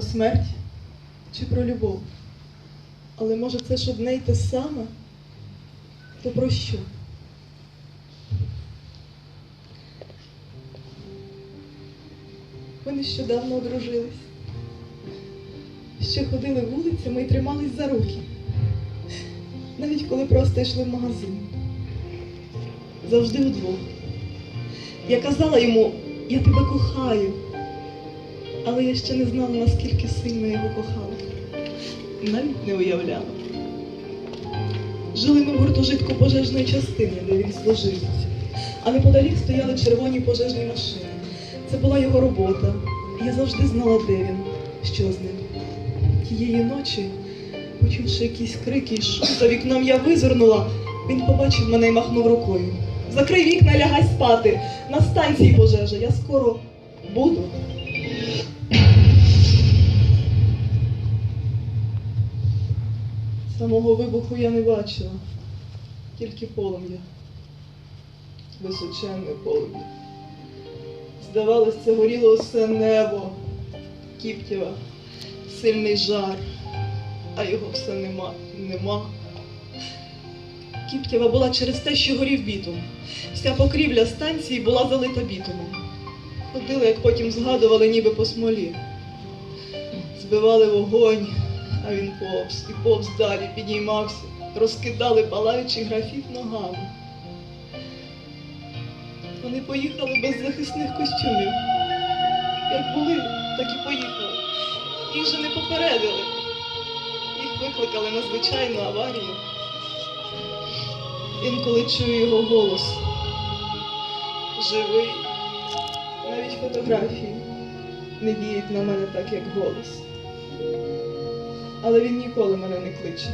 Про смерть чи про любов? Але може це ж одне й те саме? То про що? Ми нещодавно одружились. Ще ходили вулицями і тримались за руки. Навіть коли просто йшли в магазин. Завжди удвох. Я казала йому, я тебе кохаю. Але я ще не знала, наскільки сильно його кохала. Навіть не уявляла. Жили ми в гуртожитку пожежної частини, де він служив. А неподалік стояли червоні пожежні машини. Це була його робота. Я завжди знала, де він, що з ним. Тієї ночі, почувши якісь крики і шум, за вікном я визирнула. Він побачив мене і махнув рукою. Закрий вікна, лягай спати. На станції пожежа. Я скоро буду. Самого вибуху я не бачила, тільки полум'я. Височенне полум'я. Здавалось, це горіло усе небо, кіптєва, сильний жар, а його все нема, нема. Кіптєва була через те, що горів бітум. Вся покрівля станції була залита бітумом. Ходили, як потім згадували, ніби по смолі. Збивали вогонь, а він повз і повз далі підіймався, розкидали палаючий графіт ногами. Вони поїхали без захисних костюмів. Як були, так і поїхали. Їх же не попередили. Їх викликали на звичайну аварію. Інколи чую його голос. Живий. Навіть фотографії не діють на мене так, як голос. Але він ніколи мене не кличе.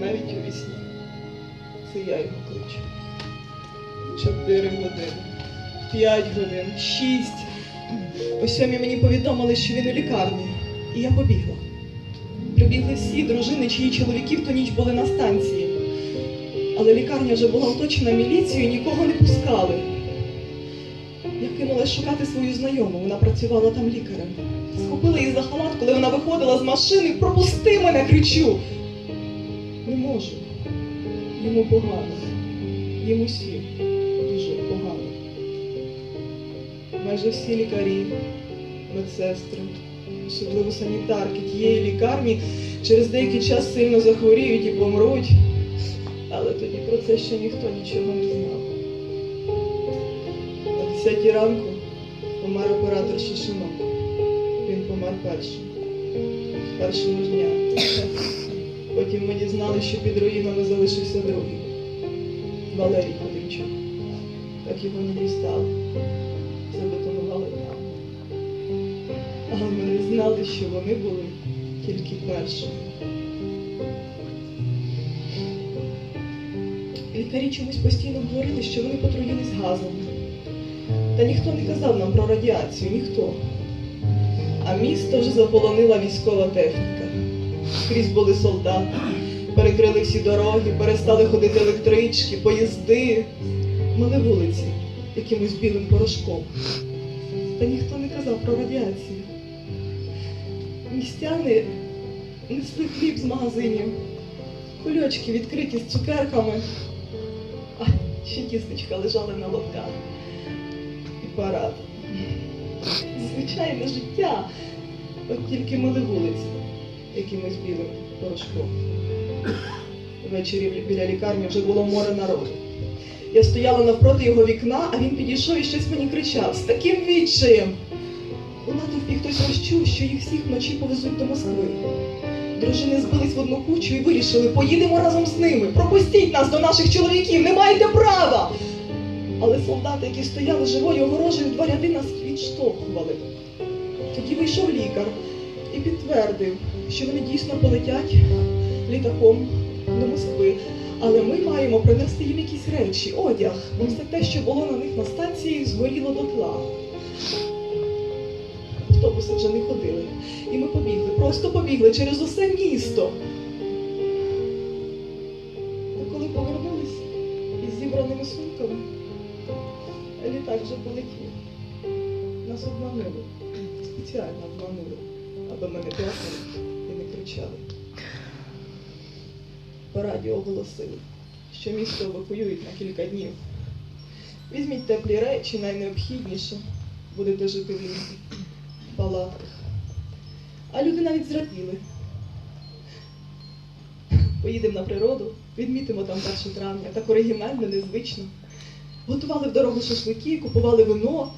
Навіть у вісні. Це я його кличу. Чотири години, п'ять годин, шість. О сьомій мені повідомили, що він у лікарні. І я побігла. Прибігли всі дружини, чиї чоловіки в ту ніч були на станції. Але лікарня вже була оточена міліцією, нікого не пускали. Я кинулась шукати свою знайому, вона працювала там лікарем. Схопила її за халат, коли вона виходила з машини. Пропусти мене, кричу. Не можу. Йому погано. Йому всім дуже погано. Майже всі лікарі, медсестри, особливо санітарки тієї лікарні через деякий час сильно захворіють і помруть. Але тоді про це ще ніхто нічого не знав. О 10 ранку помер оператор Шишинок. Він помер першим. Першого дня. Потім ми дізналися, що під руїнами залишився другий. Валерій Ходимчук. Так його не дістали. Забетонували там. Але ми не знали, що вони були тільки першими. Лікарі чомусь постійно говорили, що вони потруїлись газом. Та ніхто не казав нам про радіацію, ніхто. А місто вже заполонила військова техніка. Скрізь були солдати, перекрили всі дороги, перестали ходити електрички, поїзди, мили вулиці якимось білим порошком. Та ніхто не казав про радіацію. Містяни несли хліб з магазинів, кульочки відкриті з цукерками, а ще тістечка лежали на лотках. Парад. Звичайне життя, от тільки мили вулиці якимось білим порошком. Ввечері біля лікарні вже було море народу. Я стояла навпроти його вікна, а він підійшов і щось мені кричав з таким відчаєм. У натовпі хтось розчув, що їх всіх вночі повезуть до Москви. Дружини збились в одну кучу і вирішили, поїдемо разом з ними. Пропустіть нас до наших чоловіків, не маєте права. Але солдати, які стояли живою огорожею, два ряди нас відштовхували. Тоді вийшов лікар і підтвердив, що вони дійсно полетять літаком до Москви. Але ми маємо принести їм якісь речі, одяг, бо все те, що було на них на станції, згоріло дотла. Автобуси вже не ходили. І ми побігли, просто побігли через усе місто. Вже полетів. Нас обманули. Спеціально обманули. аби ми не плакали і не кричали. По радіо оголосили, що місто евакуюють на кілька днів. Візьміть теплі речі, найнеобхідніше, будете жити в лісі, в палатках. А люди навіть зраділи. Поїдемо на природу, відмітимо там 1 травня, так оригінально, незвично. Готували в дорогу шашлики, купували вино,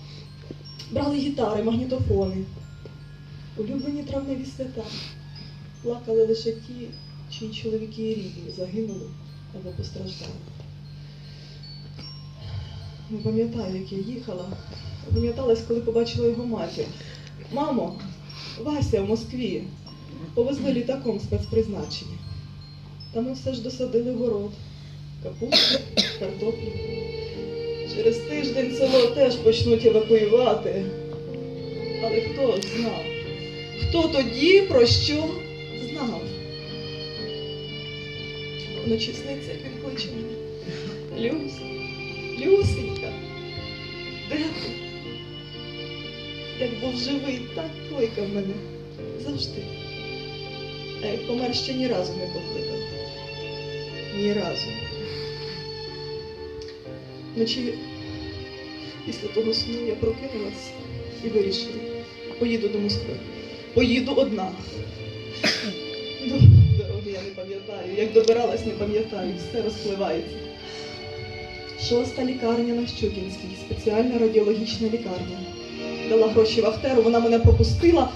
брали гітари, магнітофони. Улюблені травневі свята. Плакали лише ті, чиї чоловіки і рідні загинули або постраждали. Не пам'ятаю, як я їхала. Пам'яталась, коли побачила його матір. Мамо, Вася в Москві. Повезли літаком спецпризначення. Та ми все ж досадили город. Капусту, картоплю. Через тиждень село теж почнуть евакуювати. Але хто знав? Хто тоді про що знав? Вночі сниться, як він кличе. Люсь, Люсенька, де ти? Як був живий, так кликав мене. Завжди. А як помер ще ні разу не покликав. Ні разу. Вночі після того сну я прокинулась і вирішила. Поїду до Москви. Поїду одна. До дороги я не пам'ятаю. Як добиралась, не пам'ятаю. Все розпливається. Шоста лікарня на Щукінській, спеціальна радіологічна лікарня. Дала гроші Вахтеру, вона мене пропустила.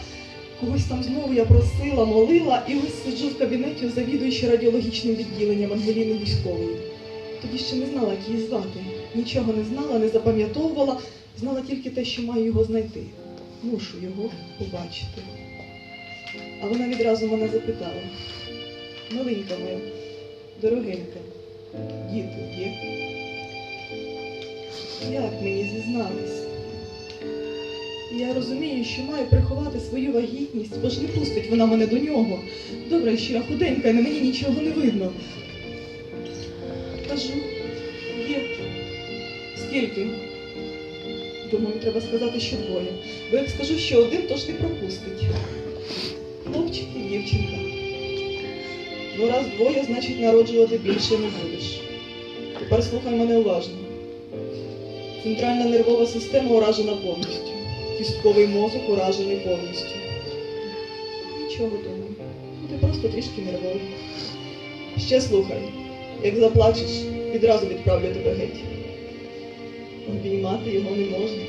Когось там знову я просила, молила, і ось сиджу в кабінеті у завідуючій радіологічним відділенням Ангеліни військової. Тоді ще не знала, як її звати. Нічого не знала, не запам'ятовувала, знала тільки те, що маю його знайти. Мушу його побачити. А вона відразу мене запитала: Маленька моя, дорогенька, діти є. Як мені зізнатись? Я розумію, що маю приховати свою вагітність, бо ж не пустить вона мене до нього. Добре, що я худенька, на мені нічого не видно. Кажу. Скільки? Думаю, треба сказати, що двоє. Бо як скажу, що один, то ж не пропустить. Хлопчик і дівчинка. Ну, раз двоє, значить народжувати більше не будеш. Тепер слухай мене уважно. Центральна нервова система уражена повністю. Кістковий мозок уражений повністю. Нічого думаю. Ти просто трішки нервовий. Ще слухай. Як заплачеш, відразу відправлю тебе геть. Обіймати його не можна,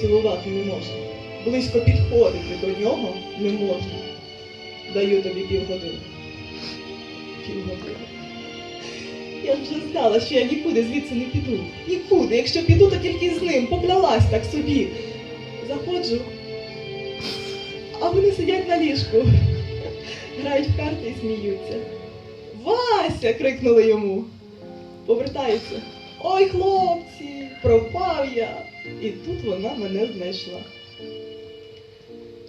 цілувати не можна. Близько підходити до нього не можна. Даю тобі півгодини. Півгодини. Я ж вже знала, що я нікуди звідси не піду. Нікуди. Якщо піду, то тільки з ним. Поклялась так собі. Заходжу, а вони сидять на ліжку, грають в карти і сміються. Вася! крикнули йому. Повертаються. Ой, хлопці, пропав я. І тут вона мене знайшла.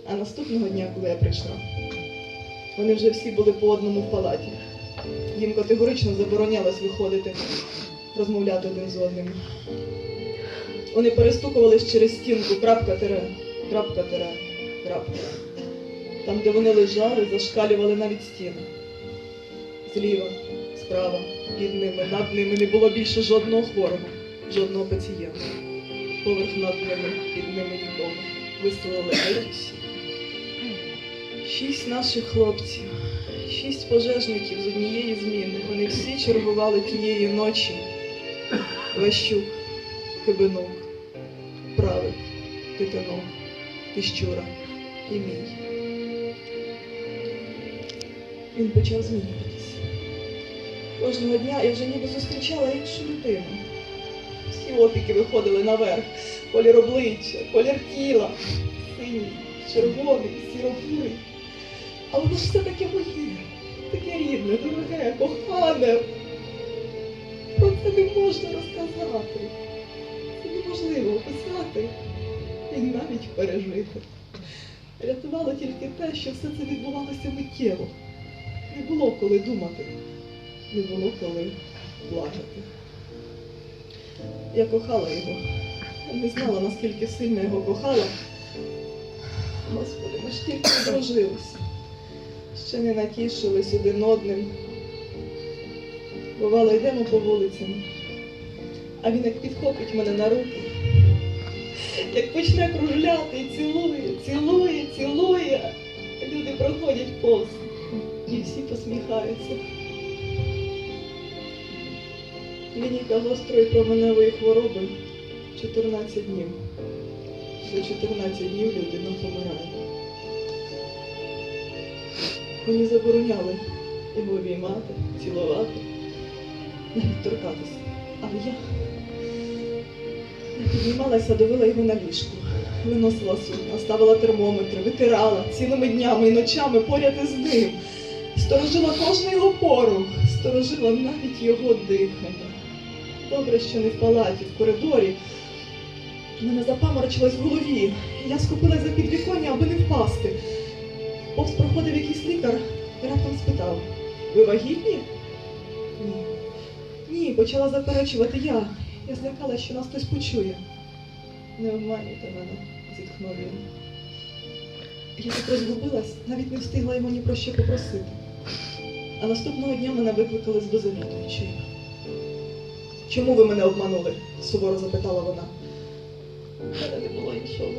А наступного дня, коли я прийшла, вони вже всі були по одному в палаті. Їм категорично заборонялось виходити, розмовляти один з одним. Вони перестукувались через стінку крапка тире, крапка тире, крапка. Там, де вони лежали, зашкалювали навіть стіни. Зліва, справа, під ними, над ними не було більше жодного хворого, жодного пацієнта. Поверх над ними, під ними нікого. Вислали геть. Шість наших хлопців, шість пожежників з однієї зміни. Вони всі чергували тієї ночі. Ващук, Кибинок, Правик, Титанов, Піщура і мій. Він почав змінюватися. Кожного дня я вже ніби зустрічала іншу людину. Всі опіки виходили наверх. Колір обличчя, колір тіла, синій, червоний, сіробурий. А воно ж все таке моє, таке рідне, дороге, кохане. Про це не можна розказати. Це неможливо описати і навіть пережити. Рятувало тільки те, що все це відбувалося миттєво. Не було коли думати, не було коли плакати. Я кохала його. Не знала, наскільки сильно його кохала. Господи, ми ж тільки одружилися. Ще не натішились один одним. Бувало, йдемо по вулицям, а він як підхопить мене на руки, як почне кружляти і цілує, цілує, цілує. Люди проходять повз і всі посміхаються. Клініка гострої променевої хвороби 14 днів. За 14 днів людина помирає. Мені забороняли його обіймати, цілувати, навіть торкатися. Але я, піднімалася, довела його на ліжку, виносила сукна, ставила термометри, витирала цілими днями і ночами поряд із ним. Сторожила кожний його порух, сторожила навіть його дихання. Добре, що не в палаті, в коридорі. Мене запаморочилось в голові. Я схопилась за підвіконня, аби не впасти. Повз проходив якийсь лікар і раптом спитав: Ви вагітні? Ні. Ні, почала заперечувати я. Я злякалася, що нас хтось почує. Не обманюйте мене, зітхнув він. Я так розгубилась, навіть не встигла його ні про що попросити. А наступного дня мене викликали з дозавідуючої. Чому ви мене обманули? суворо запитала вона. У мене не було іншого.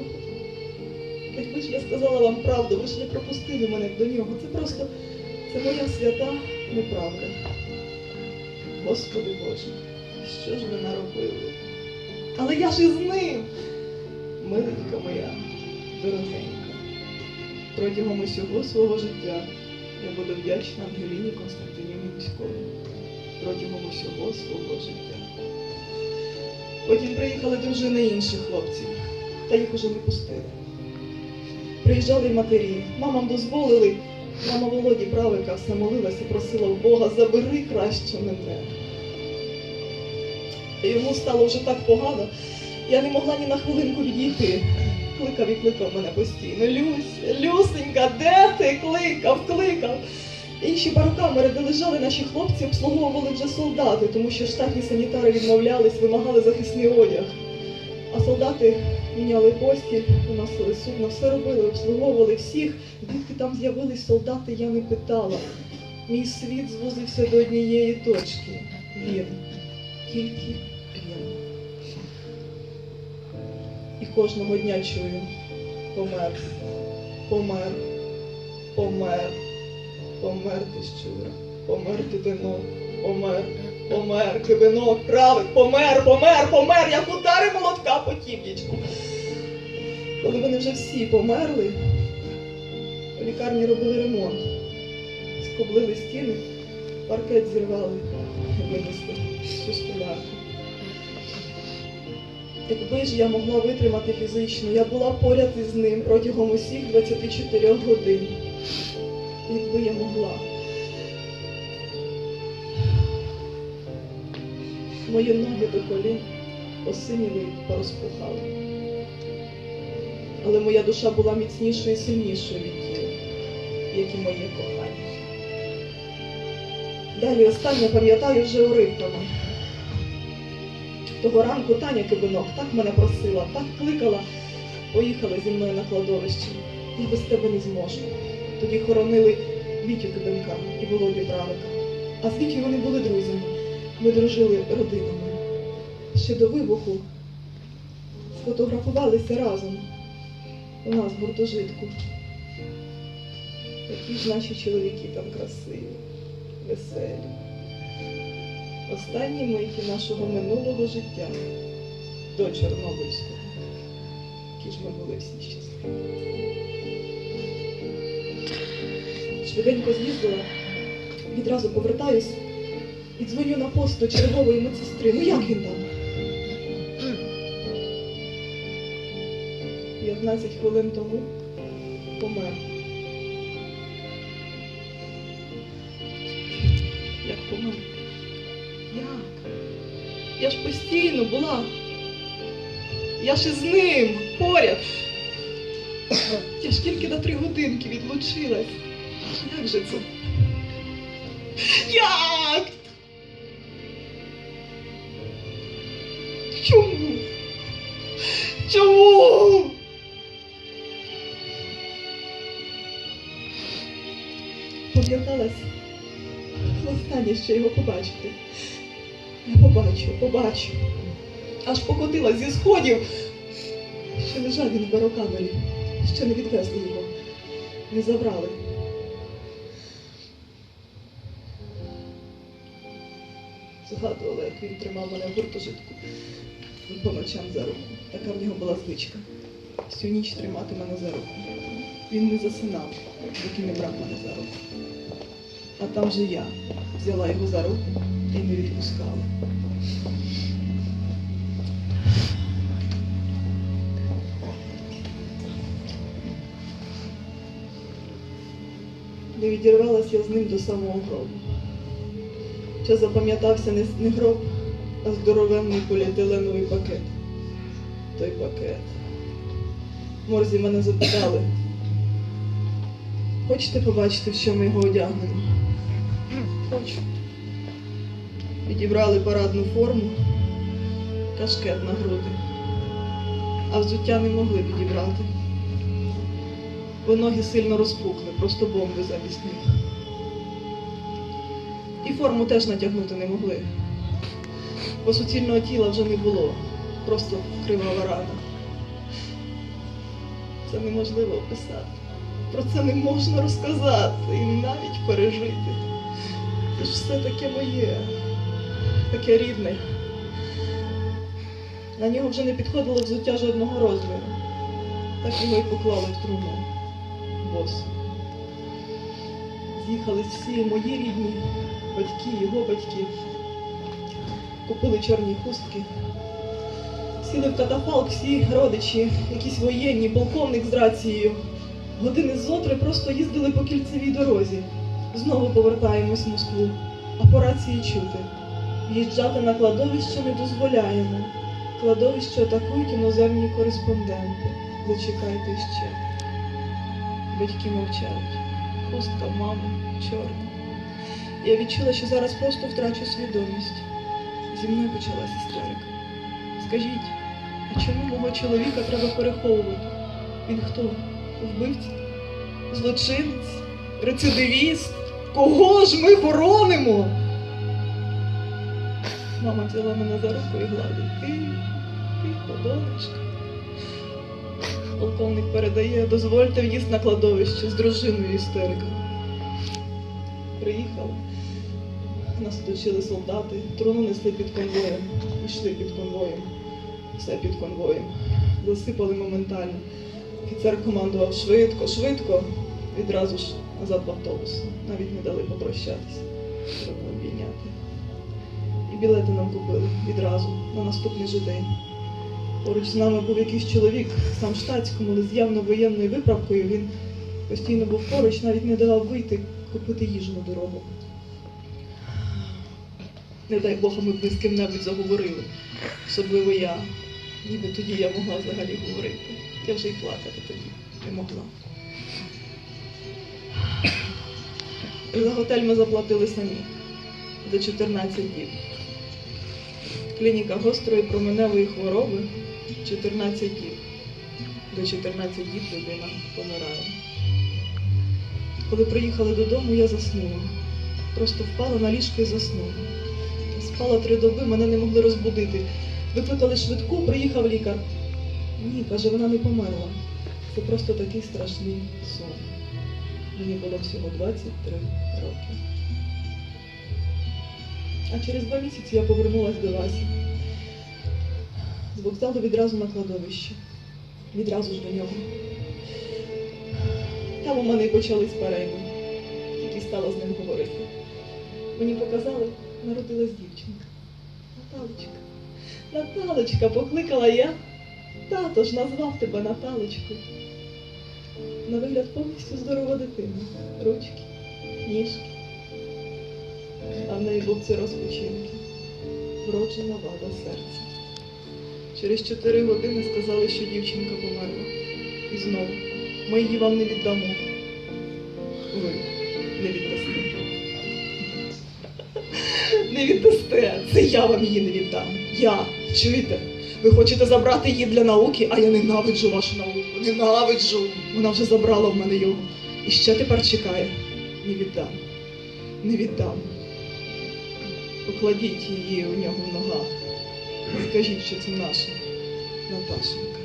Якби ж я сказала вам правду, ви ж не пропустили мене до нього. Це просто це моя свята неправда. Господи Боже, що ж ви наробили? Але я ж із ним, миленька моя, дорогенька. Протягом усього свого життя я буду вдячна Ангеліні Константинівні Міськовій. Протягом усього свого життя. Потім приїхали дружини інших хлопців, та їх уже не пустили. Приїжджали матері, мамам дозволили. Мама Володі Правика все молилася, просила в Бога, забери краще мене. Йому стало вже так погано, я не могла ні на хвилинку відійти. Кликав і кликав мене постійно. Люсь, Люсенька, де ти? Кликав, кликав. Інші барокамери, де лежали наші хлопці, обслуговували вже солдати, тому що штатні санітари відмовлялись, вимагали захисний одяг. А солдати міняли постіль, виносили судно, все робили, обслуговували всіх. Звідки там з'явились солдати, я не питала. Мій світ звузився до однієї точки. Він. Тільки він. І кожного дня чую. Помер. Помер. Помер. Помер ти щура. Помер ти вино. Помер. Помер, кибинок, правик, помер, помер, помер, як удари молотка по тім'ячку. Коли вони вже всі померли, в лікарні робили ремонт. Скоблили стіни, паркет зірвали, винесли всю столярку. Якби ж я могла витримати фізично, я була поряд із ним протягом усіх 24 годин. Якби я могла. Мої ноги до колін осиніли і порозпухали. Але моя душа була міцнішою і сильнішою від тіла, як і моє кохання. Далі останнє пам'ятаю вже уривками. Того ранку Таня Кибинок так мене просила, так кликала. Поїхали зі мною на кладовище. Я без тебе не зможу. Тоді хоронили Вітю Кибенка і Володю Бравика. А з Вітю вони були друзями. Ми дружили родинами. Ще до вибуху сфотографувалися разом у нас в гуртожитку. Які ж наші чоловіки там красиві, веселі. Останні миті нашого минулого життя до Чорнобильського. Які ж ми були всі щасливі. Швиденько з'їздила, відразу повертаюсь і дзвоню на пост до чергової медсестри. Ну як він там? 15 хвилин тому помер. Як помер? Як? Я ж постійно була. Я ж із ним поряд. Я ж тільки на три годинки відлучилась кажеться. Як? Чому? Чому? Пов'язалась останнє що його побачити. Я побачу, побачу. Аж покотила зі сходів, що лежав він в барокамері, ще не відвезли його, не забрали. Згадувала, як він тримав мене в гуртожитку по ночам за руку. Така в нього була звичка. Всю ніч тримати мене за руку. Він не засинав, доки не брав мене за руку. А там же я взяла його за руку і не відпускала. Не відірвалась я з ним до самого гробу. Ще запам'ятався не, не гроб, а здоровенний поліетиленовий пакет. Той пакет. Морзі мене запитали. Хочете побачити, в що ми його одягнемо? Хочу. Підібрали парадну форму, кашкет на груди. А взуття не могли підібрати. Бо ноги сильно розпухли, просто бомби замість них. І форму теж натягнути не могли. Бо суцільного тіла вже не було, просто кривава рана. Це неможливо описати. Про це не можна розказати і навіть пережити. Це ж все таке моє, таке рідне. На нього вже не підходило взуття жодного розміру. Так його і поклали в труну. Бос. З'їхались всі мої рідні, батьки, його батьки. Купили чорні хустки. Сіли в катафалк всі родичі, якісь воєнні, полковник з рацією. Години зотри просто їздили по кільцевій дорозі. Знову повертаємось в Москву, а по рації чути. В'їжджати на кладовище не дозволяємо. Кладовище атакують іноземні кореспонденти. Зачекайте ще. Батьки мовчають. Хустка, мама, чорна. Я відчула, що зараз просто втрачу свідомість. Зі мною почалась істерика. Скажіть, а чому мого чоловіка треба переховувати? Він хто? Вбивця? Злочинець? Рецидивіст? Кого ж ми хоронимо? Мама взяла мене за руку і гладить. Ти, тихо, донечка. Полковник передає, дозвольте в'їзд на кладовище з дружиною істерика. Приїхали. Нас оточили солдати, труну несли під конвоєм, йшли під конвоєм, все під конвоєм. Засипали моментально. Офіцер командував швидко, швидко, відразу ж назад в автобус. Навіть не дали попрощатися, треба обійняти. І білети нам купили відразу, на наступний же день. Поруч з нами був якийсь чоловік, сам штатському, але з явно воєнною виправкою. Він постійно був поруч, навіть не давав вийти купити їжу на дорогу. Не дай Бога, ми б з ким-небудь заговорили. Особливо я. Ніби тоді я могла взагалі говорити. Я вже й плакати тоді не могла. За готель ми заплатили самі за 14 діб. Клініка гострої променевої хвороби 14 діб. До 14 діб людина помирає. Коли приїхали додому, я заснула. Просто впала на ліжко і заснула. Спала три доби, мене не могли розбудити. Викликали швидку, приїхав лікар. Ні, каже, вона не померла. Це просто такий страшний сон. Мені було всього 23 роки. А через два місяці я повернулася до Васі. З вокзалу відразу на кладовище. Відразу ж до нього. Там у мене й почались перейми. Тільки стала з ним говорити. Мені показали, народилась дівчинка. Наталочка. Наталочка, покликала я. Тато ж назвав тебе Наталочкою. На вигляд повністю здорова дитина. Ручки, ніжки. А в неї був цироз печінки. Вроджена вада серця. Через чотири години сказали, що дівчинка померла. І знову. Ми її вам не віддамо. Ви Не віддасте. Це я вам її не віддам. Я. Чуєте? Ви хочете забрати її для науки, а я ненавиджу вашу науку. Ненавиджу. Вона вже забрала в мене його. І ще тепер чекає. Не віддам. Не віддам. покладіть її у нього в ногах. Скажіть, що це наша Наташенька.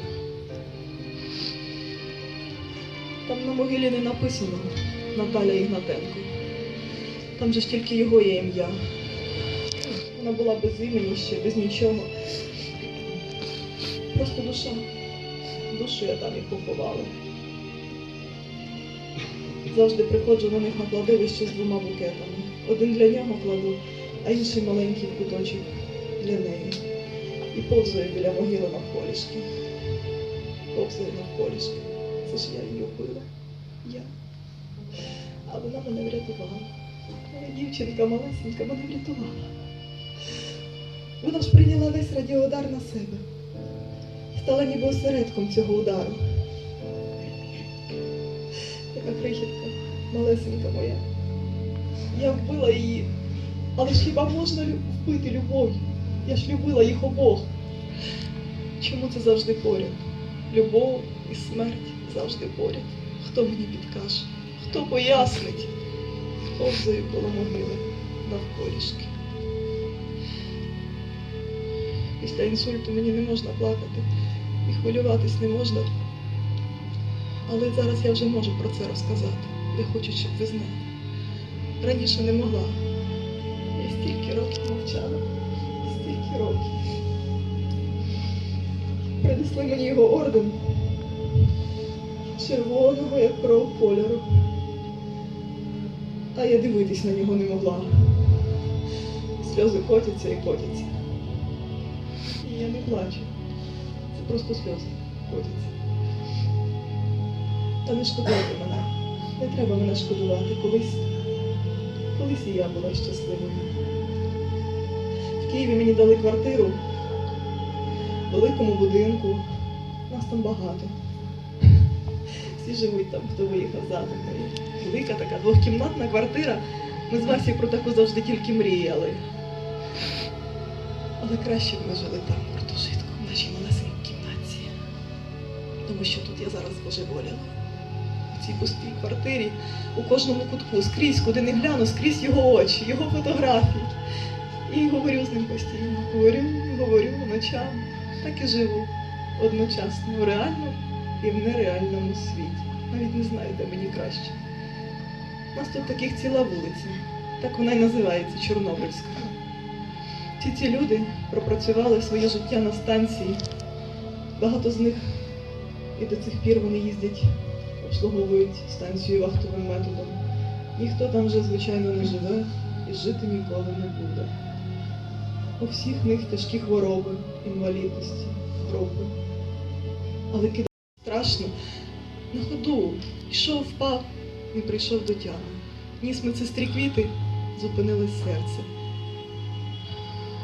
Там на могилі не написано Наталя Ігнатенко. Там же ж тільки його є ім'я. Вона була без імені ще, без нічого. Просто душа. Душу я там і поховала. Завжди приходжу на них на кладовище з двома букетами. Один для нього кладу, а інший маленький куточок для неї. І повзаю біля могили навколішки. Повзаю навколішки. Це ж я її вбила. Я. А вона мене врятувала. Дівчинка малесенька мене врятувала. Вона ж прийняла весь радіоудар на себе. Стала ніби осередком цього удару. Така крихітка, малесенька моя. Я вбила її. Але ж хіба можна вбити любов'ю? Я ж любила їх обох. Чому це завжди поряд? Любов і смерть завжди поряд. Хто мені підкаже? Хто пояснить? Повзаю коло могили навколішки. Після інсульту мені не можна плакати і хвилюватись не можна. Але зараз я вже можу про це розказати. Я хочу, щоб ви знали. Раніше не могла. Я стільки років мовчала. Стільки років. Принесли мені його орден. Червоного, як кров кольору. А я дивитись на нього не могла. Сльози котяться і котяться. Я не плачу. Це просто сльози котяться. Та не шкодуйте мене. Не треба мене шкодувати. Колись, колись і я була щасливою. В Києві мені дали квартиру в великому будинку. Нас там багато. Всі живуть там, хто виїхав з атомної. Велика така двохкімнатна квартира. Ми з Васі про таку завжди тільки мріяли. Але краще б ми жили там, Тому що тут я зараз божеволіла. У цій пустій квартирі, у кожному кутку, скрізь, куди не гляну, скрізь його очі, його фотографії. І говорю з ним постійно. Говорю, говорю ночами. Так і живу одночасно у реальному і в нереальному світі. Навіть не знаю, де мені краще. У нас тут таких ціла вулиця. Так вона й називається Чорнобильська. Ці ці люди пропрацювали своє життя на станції. Багато з них і до цих пір вони їздять, обслуговують станцію вахтовим методом. Ніхто там вже, звичайно, не живе і жити ніколи не буде. У всіх них тяжкі хвороби, інвалідності, групи. Але кидати страшно. На ходу йшов, впав, не прийшов до тями. Ніс медсестрі квіти, зупинилось серце.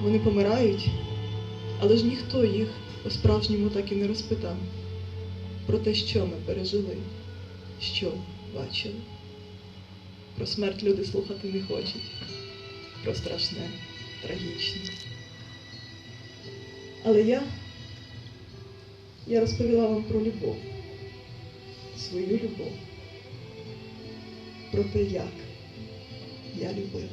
Вони помирають, але ж ніхто їх по-справжньому так і не розпитав про те, що ми пережили, що бачили. Про смерть люди слухати не хочуть, про страшне, трагічне. Але я, я розповіла вам про любов, свою любов, про те, як я любила.